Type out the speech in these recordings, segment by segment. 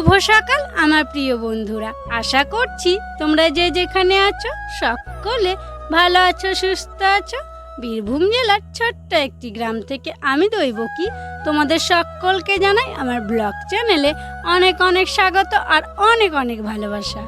শুভ সকাল, আমার প্রিয় বন্ধুরা। আশা করছি তোমরা যে যেখানে আছো, সকলে ভালো আছো, সুস্থ আছো। বীরভূম জেলার ছোট্ট একটি গ্রাম থেকে আমি দৈবকী। তোমাদের সকলকে জানাই আমার ব্লগ চ্যানেলে অনেক অনেক স্বাগত আর অনেক অনেক ভালোবাসা।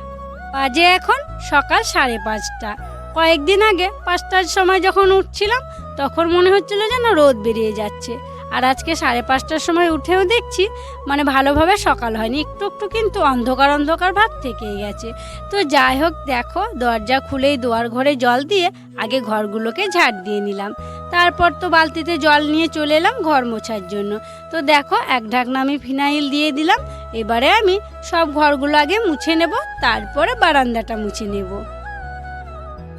বাজে এখন সকাল সাড়ে পাঁচটা। কয়েকদিন আগে পাঁচটার সময় যখন উঠছিলাম, তখন মনে হচ্ছিল যেন রোদ বেরিয়ে যাচ্ছে। আর আজকে সাড়ে পাঁচটার সময় উঠেও দেখছি মানে ভালোভাবে সকাল হয়নি। একটু একটু কিন্তু অন্ধকার অন্ধকার ভাব থেকেই গেছে। তো যাই হোক, দেখো, দরজা খুলেই দোয়ার ঘরে জল দিয়ে আগে ঘরগুলোকে ঝাড় দিয়ে নিলাম। তারপর তো বালতিতে জল নিয়ে চলে এলাম ঘর মোছার জন্য। তো দেখো, এক ঢাকনা আমি ফিনাইল দিয়ে দিলাম। এবারে আমি সব ঘরগুলো আগে মুছে নেব, তারপরে বারান্দাটা মুছে নেব।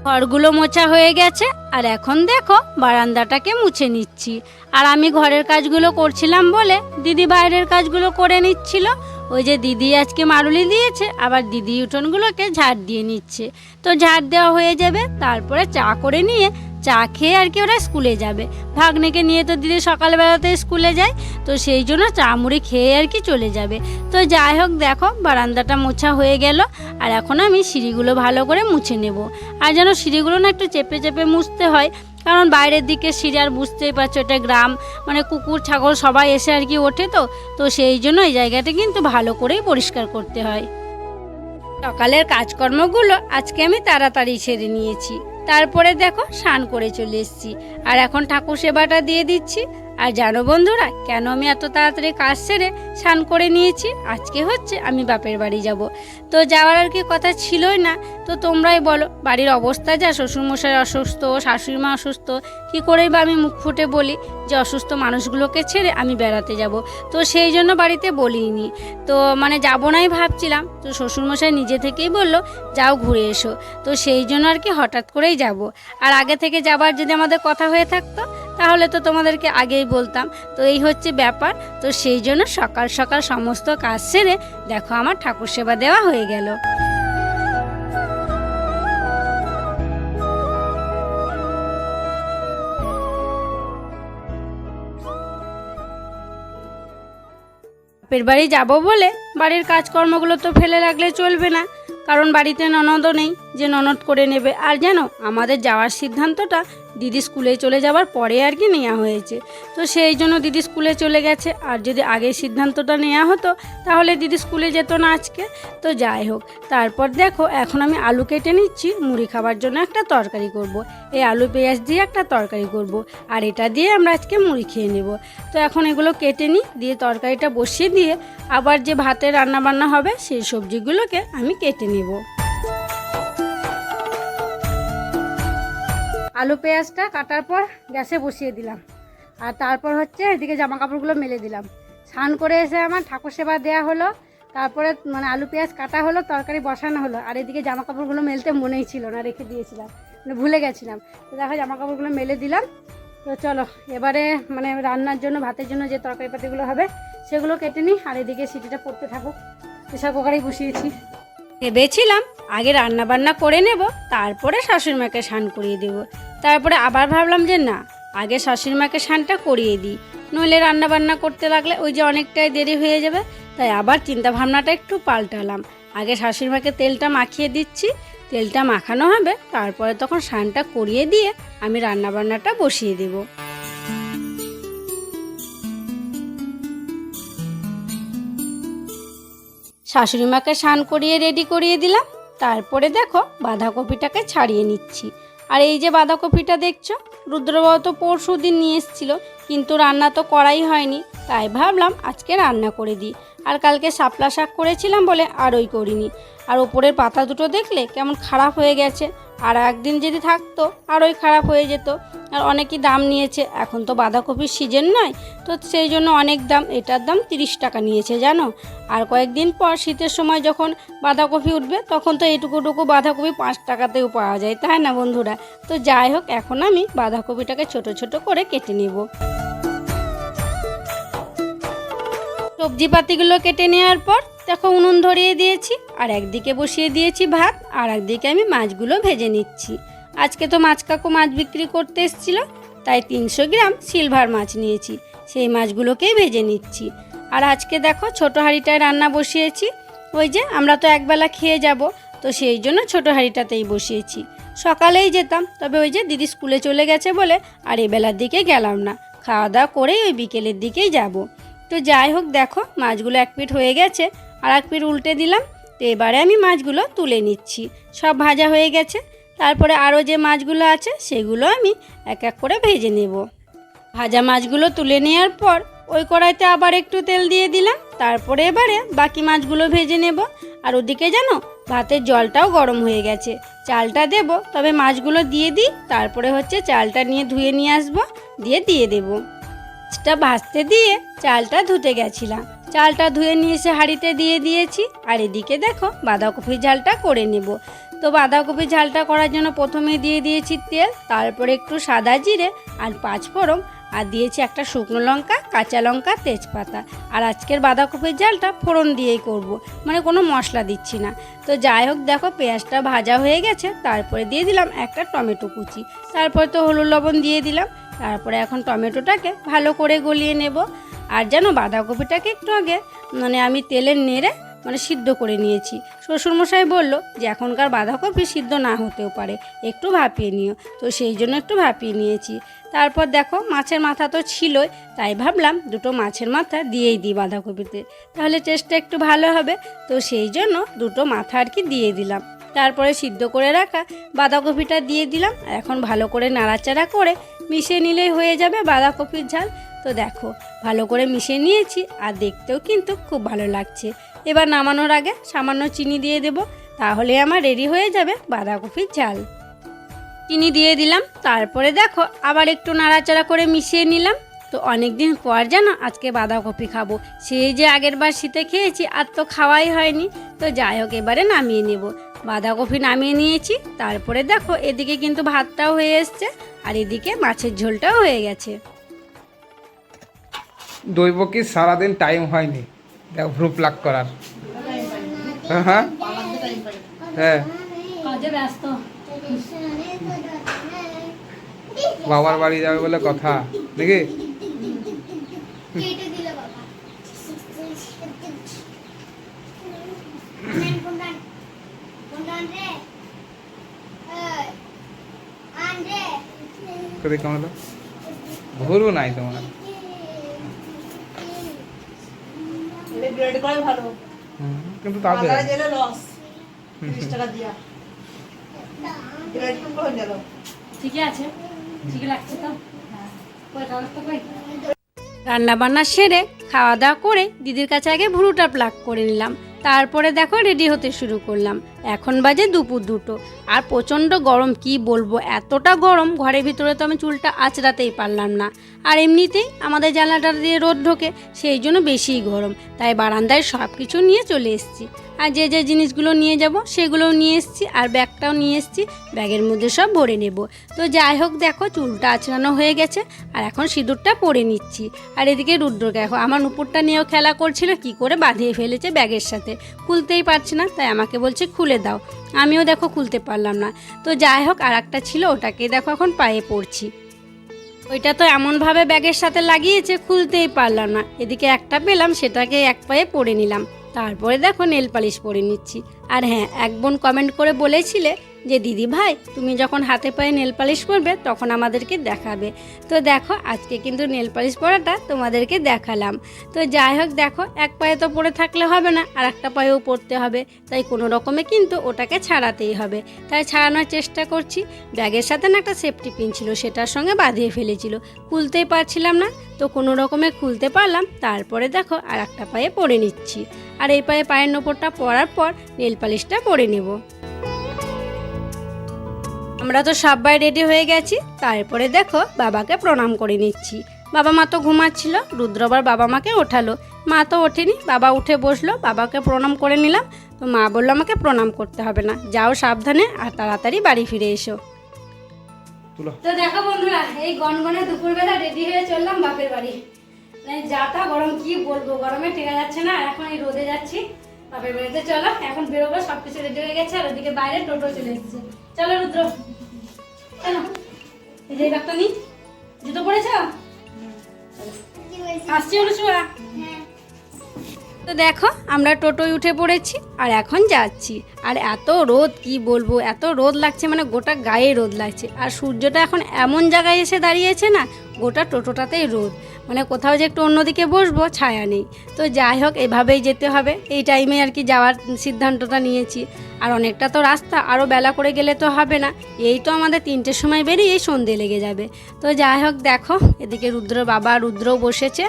ঘরগুলো মোছা হয়ে গেছে, আর এখন দেখো বারান্দাটাকে মুছে নিচ্ছি। আর আমি ঘরের কাজগুলো করছিলাম বলে দিদি বাইরের কাজগুলো করে নিচ্ছিল। ওই যে দিদি আজকে মারুলি দিয়েছে, আবার দিদি উঠোনগুলোকে ঝাড় দিয়ে নিচ্ছে। তো ঝাড় দেওয়া হয়ে যাবে, তারপরে চা করে নিয়ে চা খেয়ে আর কি ওরা স্কুলে যাবে। ভাগ্নেকে নিয়ে তো দিদি সকালবেলাতে স্কুলে যায়, তো সেই জন্য চা মুড়ি খেয়ে আর কি চলে যাবে। তো যাই হোক দেখো, বারান্দাটা মোছা হয়ে গেল, আর এখন আমি সিঁড়িগুলো ভালো করে মুছে নেব। আর যেন সিঁড়িগুলো না একটু চেপে চেপে মুছতে হয়, কারণ বাইরের দিকে সিঁড়ি আর বুঝতেই পারছ এটা গ্রাম মানে কুকুর, ছাগল সবাই এসে আর কি ওঠে তো তো সেই জন্য এই জায়গাটা কিন্তু ভালো করেই পরিষ্কার করতে হয়। সকালের কাজকর্মগুলো আজকে আমি তাড়াতাড়ি সেরে নিয়েছি। তারপরে দেখো স্নান করে চলে এসছি। আর এখন ঠাকুর সেবাটা দিয়ে দিচ্ছি। আর জানো বন্ধুরা, কেন আমি এত তাড়াতাড়ি কাজ সেরে স্নান করে নিয়েছি? আজকে হচ্ছে আমি বাপের বাড়ি যাব। তো যাওয়ার আর কি কথা ছিলই না, তো তোমরাই বলো, বাড়ির অবস্থা যা, শ্বশুরমশাই অসুস্থ শাশুড়ি মা অসুস্থ, কী করেই বা আমি মুখ ফুটে বলি যে অসুস্থ মানুষগুলোকে ছেড়ে আমি বেড়াতে যাব। তো সেই জন্য বাড়িতে বলিনি। তো মানে যাব নাই ভাবছিলাম, তো শ্বশুরমশাই নিজে থেকেই বলল, যাও ঘুরে এসো। তো সেই জন্য আর কি হঠাৎ করেই যাব। আর আগে থেকে যাবার যদি আমাদের কথা হয়ে থাকতো তাহলে তো তোমাদেরকে আগেই বলতাম। তো এই হচ্ছে ব্যাপার। তো সেই জন্য সকাল সকাল সমস্ত কাজ সেরে দেখো আমার ঠাকুর সেবা দেওয়া হয়ে গেল। বাপের বাড়ি যাব বলে বাড়ির কাজকর্মগুলো তো ফেলে রাখলে চলবে না। কারণ বাড়িতে ননদও নেই, যে ননদ করে নেবে। আর যেন আমাদের যাওয়ার সিদ্ধান্তটা দিদি স্কুলে চলে যাওয়ার পরে আর কি নেওয়া হয়েছে তো সেই জন্য দিদি স্কুলে চলে গেছে আর যদি আগে সিদ্ধান্তটা নেওয়া হতো, তাহলে দিদি স্কুলে যেত না আজকে তো যাই হোক, তারপর দেখো, এখন আমি আলু কেটে নিচ্ছি, মুড়ি খাবার জন্য একটা তরকারি করব। এই আলু পেঁয়াজ দিয়ে একটা তরকারি করব। আর এটা দিয়ে আমরা আজকে মুড়ি খেয়ে নেব তো এখন এগুলো কেটে নিই, দিয়ে তরকারিটা বসিয়ে দিয়ে আবার যে ভাতে রান্না বান্না হবে, সেই সবজিগুলোকে আমি কেটে নেব আলু পেঁয়াজটা কাটার পর গ্যাসে বসিয়ে দিলাম। আর তারপর হচ্ছে এদিকে জামা কাপড়গুলো মেলে দিলাম। স্নান করে এসে আমার ঠাকুর সেবা দেওয়া হলো, তারপরে মানে আলু পেঁয়াজ কাটা হলো, তরকারি বসানো হলো। আর এদিকে জামা কাপড়গুলো মেলতে মনেই ছিল না, রেখে দিয়েছিলাম। মানে ভুলে গেছিলাম। তো দেখো জামা কাপড়গুলো মেলে দিলাম। তো চলো, এবারে মানে রান্নার জন্য, ভাতের জন্য যে তরকারি পাতিগুলো হবে, সেগুলো কেটে নিই। আর এদিকে সিটিটা পড়তে থাকুক। প্রেশার কুকারেই বসিয়েছি। ভেবেছিলাম আগে রান্না বান্না করে নেব, তারপরে শাশুড়ি মাকে স্নান করিয়ে দেব। তারপরে আবার ভাবলাম যে না, আগে শাশুড়ি মাকে স্নানটা করিয়ে দিই। নইলে রান্না বান্না করতে লাগলে ওই যে অনেকটাই দেরি হয়ে যাবে, তাই আবার চিন্তা ভাবনাটা একটু পাল্টালাম। আগে শাশুড়ি মাকে তেলটা মাখিয়ে দিচ্ছি, তেলটা মাখানো হবে, তারপরে তখন স্নানটা করিয়ে দিয়ে আমি রান্না বান্নাটা বসিয়ে দেবো। শাশুড়ি মাকে স্নান করিয়ে রেডি করিয়ে দিলাম, তারপরে দেখো বাঁধাকপিটাকে ছাড়িয়ে নিচ্ছি। আর এই যে বাঁধাকপিটা দেখছ, রুদ্রবাবু তো পরশু দিন নিয়ে এসেছিল, কিন্তু রান্না তো করাই হয়নি। তাই ভাবলাম আজকে রান্না করে দিই। আর কালকে শাপলা শাক করেছিলাম বলে আর ওই করিনি। আর ওপরের পাতা দুটো দেখলে কেমন খারাপ হয়ে গেছে। আর একদিন যদি থাকতো, আর ওই খারাপ হয়ে যেত। আর অনেকই দাম নিয়েছে। এখন তো বাঁধাকপির সিজন নয় তো সেই জন্য অনেক দাম, এটার দাম তিরিশ টাকা নিয়েছে, জানো? আর কয়েকদিন পর শীতের সময় যখন বাঁধাকপি উঠবে, তখন তো এইটুকুটুকু বাঁধাকপি পাঁচ টাকাতেও পাওয়া যায়, তাই না বন্ধুরা? তো যাই হোক, এখন আমি বাঁধাকপিটাকে ছোট ছোট করে কেটে নেব। সবজি পাতিগুলো কেটে নেওয়ার পর দেখো উনুন ধরিয়ে দিয়েছি, আর একদিকে বসিয়ে দিয়েছি ভাত, আর একদিকে আমি মাছগুলো ভেজে নিচ্ছি। আজকে তো মাছ কাকু মাছ বিক্রি করতে এসেছিল, তাই তিনশো গ্রাম সিলভার মাছ নিয়েছি, সেই মাছগুলোকেই ভেজে নিচ্ছি। আর আজকে দেখো ছোটো হাঁড়িটায় রান্না বসিয়েছি, ওই যে আমরা তো একবেলা খেয়ে যাব, তো সেই জন্য ছোটো হাঁড়িটাতেই বসিয়েছি। সকালেই যেতাম, তবে ওই যে দিদি স্কুলে চলে গেছে বলে, আর এবেলার দিকে গেলাম না, খাওয়া দাওয়া করেই ওই বিকেলের দিকেই যাব। তো যাই হোক দেখো, মাছগুলো এক পিঠ হয়ে গেছে আর এক পিঠ উল্টে দিলাম, তো এবারে আমি মাছগুলো তুলে নিচ্ছি। সব ভাজা হয়ে গেছে, তারপরে আরও যে মাছগুলো আছে সেগুলো আমি এক এক করে ভেজে নেব। ভাজা মাছগুলো তুলে নেওয়ার পর ওই কড়াইতে আবার একটু তেল দিয়ে দিলাম, তারপরে এবারে বাকি মাছগুলো ভেজে নেব। আর ওদিকে জানো, ভাতের জলটাও গরম হয়ে গেছে। চালটা দেব, তবে মাছগুলো দিয়ে দিই, তারপরে হচ্ছে চালটা নিয়ে ধুয়ে নিয়ে আসব, দিয়ে দিয়ে দেবো। মাছটা ভাজতে দিয়ে চালটা ধুতে গেছিলাম। চালটা ধুয়ে নিয়ে এসে হাঁড়িতে দিয়ে দিয়েছি। আর এদিকে দেখো বাঁধাকপির ঝালটা করে নেব। তো বাঁধাকপির ঝালটা করার জন্য প্রথমে দিয়ে দিয়েছি তেল, তারপরে একটু সাদা জিরে আর পাঁচ ফোড়ন, আর দিয়েছি একটা শুকনো লঙ্কা, কাঁচা লঙ্কা, তেজপাতা। আর আজকের বাঁধাকপির ঝালটা ফোড়ন দিয়েই করব। মানে কোনো মশলা দিচ্ছি না। তো যাই হোক দেখো পেঁয়াজটা ভাজা হয়ে গেছে, তারপরে দিয়ে দিলাম একটা টমেটো কুচি। তারপরে তো হলুদ লবণ দিয়ে দিলাম, তারপরে এখন টমেটোটাকে ভালো করে গলিয়ে নেব। আর যেন বাঁধাকপিটাকে একটু আগে মানে আমি তেলে নেড়ে মানে সিদ্ধ করে নিয়েছি। শ্বশুরমশাই বলল যে এখনকার বাঁধাকপি সিদ্ধ না হতেও পারে, একটু ভাপিয়ে নিও। তো সেই জন্য একটু ভাপিয়ে নিয়েছি। তারপর দেখো মাছের মাথা তো ছিলই, তাই ভাবলাম দুটো মাছের মাথা দিয়েই দিই বাঁধাকপিতে। তাহলে টেস্টটা একটু ভালো হবে। তো সেই জন্য দুটো মাথা আর কি দিয়ে দিলাম। তারপরে সিদ্ধ করে রাখা বাঁধাকপিটা দিয়ে দিলাম। এখন ভালো করে নাড়াচাড়া করে মিশিয়ে নিলেই হয়ে যাবে বাঁধাকপির ঝাল। তো দেখো, ভালো করে মিশিয়ে নিয়েছি আর দেখতেও কিন্তু খুব ভালো লাগছে। এবার নামানোর আগে সামান্য চিনি দিয়ে দেব, তাহলে আমার রেডি হয়ে যাবে বাঁধাকপির ঝাল। চিনি দিয়ে দিলাম, তারপরে দেখো আবার একটু নাড়াচাড়া করে মিশিয়ে নিলাম। তো অনেক দিন পর জানো আজকে বাঁধাকপি খাব। সেই যে আগের বার শীতে খেয়েছি, আর তো খাওয়াই হয়নি। তো যাই হোক, এবারে নামিয়ে নেব। বাঁধাকপি নামিয়ে নিয়েছি, তারপরে দেখো এদিকে কিন্তু ভাতটাও হয়ে এসছে, আর এদিকে মাছের ঝোলটাও হয়ে গেছে। দৈব কি সারাদিন টাইম হয়নি? দেখ ভ্রু প্লাক করার। হ্যাঁ হ্যাঁ। হ্যাঁ। কাজে ব্যস্ত। বাবার বাড়ি যাবে বলে কথা। রে কোথায় কেমন হলো? নাই তোমার গ্রেড করে ভালো। কিন্তু বাজারে গেলে লস তিরিশ টাকা দিয়া। গেল ঠিকই আছে। ঠিক লাগছে তো। রান্না বান্না সেরে খাওয়া দাওয়া করে দিদির কাছে আগে ভুরুটা প্লাক করে নিলাম। তারপরে দেখো রেডি হতে শুরু করলাম। এখন বাজে দুপুর দুটো। আর প্রচণ্ড গরম, কি বলব? এতটা গরম, ঘরের ভিতরে তো আমি চুলটা আঁচড়াতেই পারলাম না। আর এমনিতেই আমাদের জানলাটা দিয়ে রোদ ঢোকে, সেই জন্য বেশিই গরম। তাই বারান্দায় সব কিছু নিয়ে চলে এসেছি। আর যে যে জিনিসগুলো নিয়ে যাব, সেগুলোও নিয়ে এসেছি, আর ব্যাগটাও নিয়ে এসেছি, ব্যাগের মধ্যে সব ভরে নেব। তো যাই হোক, দেখো, চুলটা আঁচড়ানো হয়ে গেছে, আর এখন সিঁদুরটা পরে নিচ্ছি। আর এদিকে রুদ্র, দেখো, আমার নুপুরটা নিয়েও খেলা করছিল, কি করে বাঁধিয়ে ফেলেছে ব্যাগের সাথে। খুলতেই পারছে না, তাই আমাকে বলছে, খুলে দাও। আমিও দেখো খুলতে পারলাম না। তো যাই হোক আর একটা ছিল ওটাকে দেখো এখন পায়ে পড়ছি। ওইটা তো এমনভাবে ব্যাগের সাথে লাগিয়েছে, খুলতেই পারলাম না। এদিকে একটা পেলাম, সেটাকে এক পায়ে পরে নিলাম। তারপরে দেখো নেল পালিশ পরে নিচ্ছি। আর হ্যাঁ এক বোন কমেন্ট করে বলেছিলে যে দিদি ভাই, তুমি যখন হাতে পায়ে নেল পালিশ করবে, তখন আমাদেরকে দেখাবে। তো দেখো, আজকে কিন্তু নেল পালিশ পরাটা তোমাদেরকে দেখালাম। তো যাই হোক, দেখো, এক পায়ে তো পরে থাকলে হবে না, আর একটা পায়েও পরতে হবে। তাই কোনো রকমে কিন্তু ওটাকে ছাড়াতেই হবে। তাই ছাড়ানোর চেষ্টা করছি। ব্যাগের সাথে না একটা সেফটি পিন ছিল, সেটার সঙ্গে বাঁধিয়ে ফেলেছিল। খুলতেই পারছিলাম না, তো কোনো রকমে খুলতে পারলাম। তারপরে দেখো, আর একটা পায়ে পরে নিচ্ছি। আর এই পায়ে পায়ের নোপরটা পরার পর নেল পালিশটা পরে নেব। আমরা তো সবাই রেডি হয়ে গেছি তারপরে দেখো বাবাকে প্রণাম করে নিচ্ছি। বাবা মা তো ঘুমাচ্ছিল রুদ্রবার বাবা মাকে ওঠালো। মা তো ওঠেনি বাবা উঠে বসল বাবাকে প্রণাম করে নিলাম। তো মা বলল আমাকে প্রণাম করতে হবে না যাও সাবধানে আর তাড়াতাড়ি বাড়ি ফিরে এসো। তো দেখো বন্ধুরা এই গনগনে দুপুরবেলা রেডি হয়ে চললাম বাপের বাড়ি। মানে যাতা গরম কি বলব? গরমে টেকা যাচ্ছে না এখন এই রোদে যাচ্ছি। বাপের বাড়িতে চলো এখন বেরোবো সব কিছু রেডি হয়ে গেছে আর ওদিকে বাইরে টোটো চলে এসেছে। চলো রুদ্র। কেন? এই যে ব্যাগটা নি। জুতো পড়েছ আসছি তো দেখো, আমরা টোটোয় উঠে পড়েছি আর এখন যাচ্ছি। আর এত রোদ, কি বলব? এত রোদ লাগছে মানে গোটা গায়ে রোদ লাগছে। আর সূর্যটা এখন এমন জায়গায় এসে দাঁড়িয়েছে না, গোটা টোটোটাতেই রোদ। মানে কোথাও যে একটু অন্যদিকে বসবো, ছায়া নেই। তো যাই হোক, এভাবেই যেতে হবে। এই টাইমে আর কি যাওয়ার সিদ্ধান্তটা নিয়েছি। আর অনেকটা তো রাস্তা আরও বেলা করে গেলে তো হবে না। এই তো আমাদের তিনটের সময় বেরিয়ে সন্ধে লেগে যাবে। তো যাই হোক, দেখো, এদিকে রুদ্র বাবা রুদ্রও বসেছে।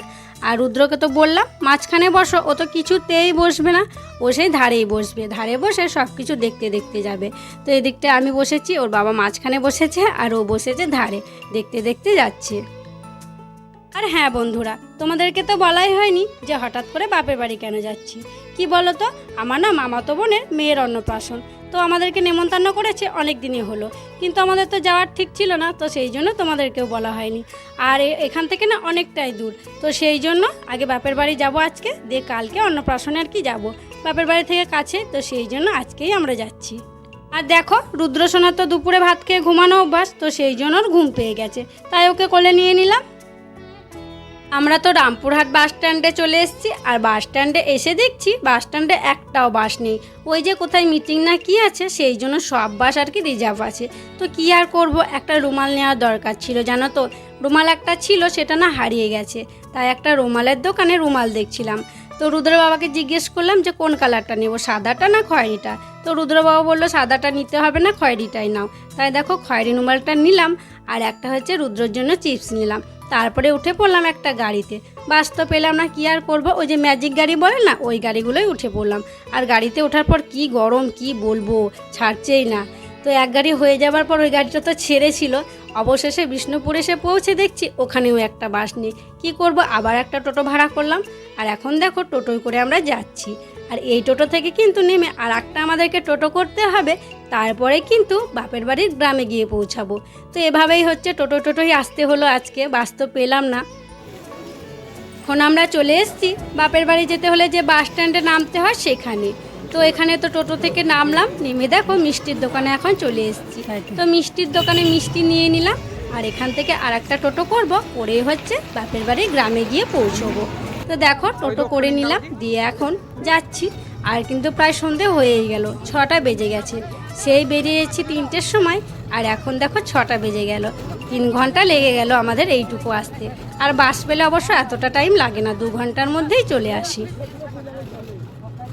আর রুদ্রকে তো বললাম, মাঝখানে বসো, ও তো কিছুতেই বসবে না। ও সেই ধারেই বসবে, ধারে বসে সব কিছু দেখতে দেখতে যাবে। তো এদিকটা আমি বসেছি, ওর বাবা মাঝখানে বসেছে, আর ও বসেছে ধারে, দেখতে দেখতে যাচ্ছে। আর হ্যাঁ বন্ধুরা, তোমাদেরকে তো বলাই হয়নি যে হঠাৎ করে বাপের বাড়ি কেন যাচ্ছি। কি বলো তো আমার না মামাতো বোনের মেয়ের অন্নপ্রাশন। তো আমাদেরকে নেমন্তন্ন করেছে, অনেক দিনই হলো। কিন্তু আমাদের তো যাওয়ার ঠিক ছিল না, তো সেই জন্য তোমাদেরকেও বলা হয়নি। আর এখান থেকে না অনেকটাই দূর। তো সেই জন্য আগে বাপের বাড়ি যাব আজকে, দিয়ে কালকে অন্নপ্রাশনে আর কি যাব। বাপের বাড়ি থেকে কাছে, তো সেই জন্য আজকেই আমরা যাচ্ছি। আর দেখো, রুদ্রসোনার তো দুপুরে ভাত খেয়ে ঘুমানো অভ্যাস, তো সেই জন্য ওর ঘুম পেয়ে গেছে। তাই ওকে কোলে নিয়ে নিলাম। আমরা তো রামপুরহাট বাস স্ট্যান্ডে চলে এসেছি, আর বাস স্ট্যান্ডে এসে দেখছি বাস স্ট্যান্ডে একটাও বাস নেই। ওই যে কোথায় মিটিং না কি আছে, সেই জন্য সব বাস আর কি রিজার্ভ আছে। তো কি আর করব, একটা রুমাল নেওয়ার দরকার ছিল, জানো তো? রুমাল একটা ছিল, সেটা না হারিয়ে গেছে। তাই একটা রুমালের দোকানে রুমাল দেখছিলাম। তো রুদ্র বাবাকে জিজ্ঞেস করলাম যে, কোন কালারটা নেব, সাদাটা না খয়েরিটা? তো রুদ্র বাবা বলল, সাদাটা নিতে হবে না, খয়েরিটাই নাও। তাই দেখো, খয়েরি রুমালটা নিলাম, আর একটা হচ্ছে রুদ্রর জন্য চিপস নিলাম। তারপরে উঠে পড়লাম একটা গাড়িতে। বাস তো পেলাম না, কি আর করব? ওই যে ম্যাজিক গাড়ি বলে না, ওই গাড়িগুলোই উঠে পড়লাম। আর গাড়িতে ওঠার পর কি গরম, কি বলব? ছাড়ছেই না। তো এক গাড়ি হয়ে যাবার পর ওই গাড়িটা তো ছেড়েছিল। অবশেষে বিষ্ণুপুর এসে পৌঁছে দেখছি ওখানেও একটা বাস নেই। কি করব? আবার একটা টোটো ভাড়া করলাম। আর এখন দেখো, টোটোয় করে আমরা যাচ্ছি। আর এই টোটো থেকে কিন্তু নেমে আর একটা আমাদেরকে টোটো করতে হবে, তারপরে কিন্তু বাপের বাড়ির গ্রামে গিয়ে পৌঁছাবো। তো এভাবেই হচ্ছে টোটো টোটোই আসতে হলো আজকে, বাস তো পেলাম না। এখন আমরা চলে এসেছি, বাপের বাড়ি যেতে হলে যে বাস স্ট্যান্ডে নামতে হয় সেখানে। তো এখানে তো টোটো থেকে নামলাম, নেমে দেখো মিষ্টির দোকানে এখন চলে এসেছি। তো মিষ্টির দোকানে মিষ্টি নিয়ে নিলাম, আর এখান থেকে আর একটা টোটো করব করে হচ্ছে বাপের বাড়ি গ্রামে গিয়ে পৌঁছবো। তো দেখো টোটো করে নিলাম, দিয়ে এখন যাচ্ছি। আর কিন্তু প্রায় সন্ধে হয়েই গেল, ছটা বেজে গেছে। সেই বেরিয়েছি তিনটের সময়, আর এখন দেখো ছটা বেজে গেল। তিন ঘণ্টা লেগে গেল আমাদের এইটুকু আসতে। আর বাস পেলে অবশ্য এতটা টাইম লাগে না, দু ঘণ্টার মধ্যেই চলে আসি।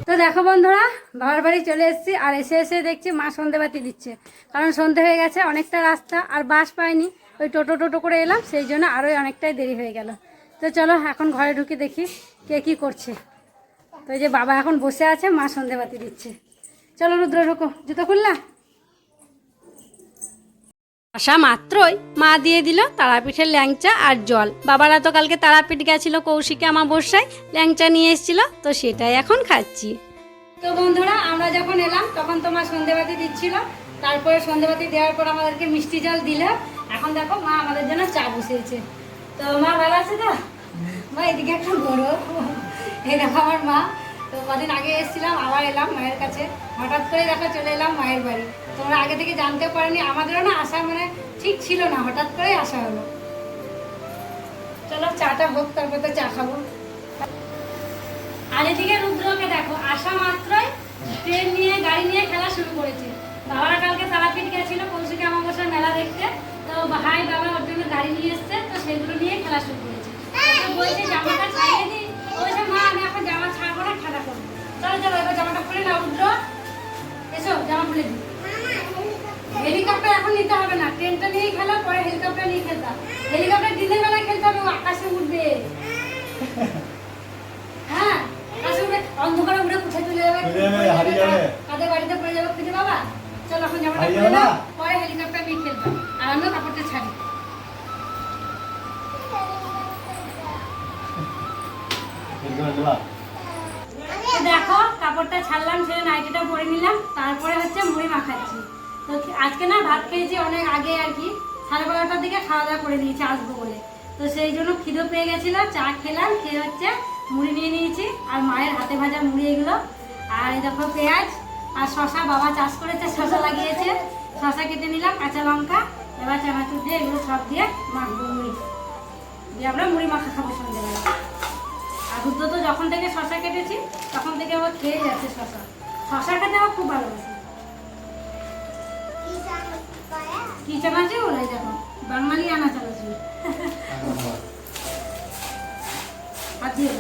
তো দেখো বন্ধুরা, বাবার বাড়ি চলে এসেছি, আর এসে এসে দেখছি মা সন্ধেবাতি দিচ্ছে। কারণ সন্ধে হয়ে গেছে, অনেকটা রাস্তা, আর বাস পাইনি। ওই টোটো টোটো করে এলাম, সেই জন্য আরোই অনেকটাই দেরি হয়ে গেল। তো চলো, এখন ঘরে ঢুকে দেখি কে কি করছে। তো যে বাবা এখন বসে আছে, মা সন্ধেবাতি দিচ্ছে। চলো রুদ্র ঢুকো, জুতো খুললা? আসা মাত্রই মা দিয়ে দিল তারাপীঠের ল্যাংচা আর জল। বাবারা তো কালকে তারাপীঠ গেছিল, কৌশিকে আমার বর্ষায় ল্যাংচা নিয়ে এসেছিল, তো সেটাই এখন খাচ্ছি। তো বন্ধুরা, আমরা যখন এলাম, তখন তোমার সন্ধেবাতি দিচ্ছিল। তারপরে সন্ধেবাতি দেওয়ার পর আমাদেরকে মিষ্টি জল দিল। এখন দেখো, মা আমাদের জন্য চা বসিয়েছে। তো মা ভালো আছে তো? মা এদিকে একটা বড়। আমার মা। তো কদিন আগে এসেছিলাম, আবার এলাম মায়ের কাছে। হঠাৎ করে দেখো চলে এলাম মায়ের বাড়ি। তোমরা আগে থেকে জানতে পারোনি, আমাদেরও না আসা মানে ঠিক ছিল না, হঠাৎ করেই আসা হলো। চলো চাটা হোক, তারপর তো চা খাব। আর এদিকে রুদ্রকে দেখো আসা মাত্রই ট্রেন নিয়ে, গাড়ি নিয়ে খেলা শুরু করেছে। বাবারা কালকে তারাপীঠ গেছিল, কৌশিকে আমাবস্যার মেলা দেখতে। তো ভাই বাবা ওর জন্য গাড়ি নিয়ে এসছে, তো সেগুলো নিয়ে খেলা শুরু করেছে। বলছে জামাটা ছাড়িয়ে দিই। বলছে মা আমি এখন জামা ছাড়বো না খেলা করব চলো চলো এবার জামাটা খুলে নাও রুদ্র এসো জামা খুলে দিই। হেলিকপ্টার এখন নিতে হবে না ট্রেনটা নিয়েই খেলা পরে হেলিকপ্টার নিয়ে খেলতাম হেলিকপ্টার দিনের বেলা খেলতে হবে আকাশে উঠবে। হ্যাঁ আকাশে উঠে অন্ধকারে উঠে কোথায় চলে যাবে। কাদের বাড়িতে পড়ে যাবে খুঁজে বাবা চলো এখন জামাটা না? পরে হেলিকপ্টার নিয়ে খেলতাম আর আমিও কাপড়টা ছাড়ি। দেখো, কাপড়টা ছাড়লাম ছেড়ে নাইটিটা পরে নিলাম, তারপরে হচ্ছে মুড়ি মাখাচ্ছি। তো আজকে না ভাত খেয়েছি অনেক আগে আর কি, সাড়ে বারোটার দিকে খাওয়া দাওয়া করে নিয়েছি, আসব বলে। তো সেই জন্য খিদে পেয়ে গেছিল, চা খেলাম, খেয়ে হচ্ছে মুড়ি নিয়ে নিয়েছি, আর মায়ের হাতে ভাজা মুড়ি এগুলো। আর দেখো পেঁয়াজ আর শশা, বাবা চাষ করেছে, শশা লাগিয়েছে। শশা কেটে নিলাম, কাঁচা লঙ্কা, এবার চানাচুর দিয়ে এগুলো সব দিয়ে মাখবো মুড়ি। দিয়ে আমরা মুড়ি মাখা খাব সন্ধ্যেবেলা। রুদ্র তো যখন থেকে শশা কেটেছি তখন থেকে আবার খেয়ে যাচ্ছে শশা। শশা খেতে আমার খুব ভালোবাসে। কি চানাচে ওরাই দেখো বাঙালি আনা চানাচে আর দিয়ে।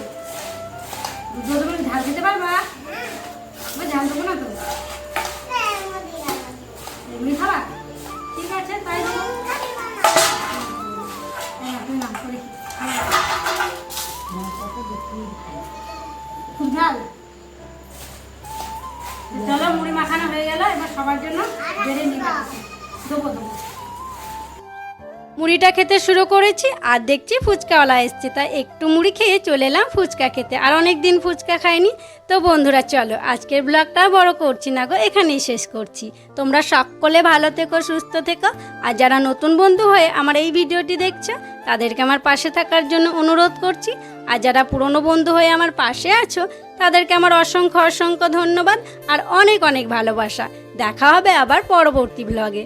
রুদ্র তুমি ঝাল খেতে পারবা? আমি ঝাল দেবো না তো? হ্যাঁ এমনি খাবা। ঠিক আছে তাই দেবো চলো মুড়ি মাখানো হয়ে গেল এবার সবার জন্য বেড়ে নিয়ে। দেবো দেবো মুড়িটা খেতে শুরু করেছি আর দেখছি ফুচকাওয়ালা এসছে। তাই একটু মুড়ি খেয়ে চলে এলাম ফুচকা খেতে। আর অনেক দিন ফুচকা খাইনি। তো বন্ধুরা, চলো আজকের ব্লগটা বড় করছি না গো, এখানেই শেষ করছি। তোমরা সকলে ভালো থেকো, সুস্থ থেকো। আর যারা নতুন বন্ধু হয়ে আমার এই ভিডিওটি দেখছ, তাদেরকে আমার পাশে থাকার জন্য অনুরোধ করছি। আর যারা পুরনো বন্ধু হয়ে আমার পাশে আছো, তাদেরকে আমার অসংখ্য অসংখ্য ধন্যবাদ আর অনেক অনেক ভালোবাসা। দেখা হবে আবার পরবর্তী ব্লগে।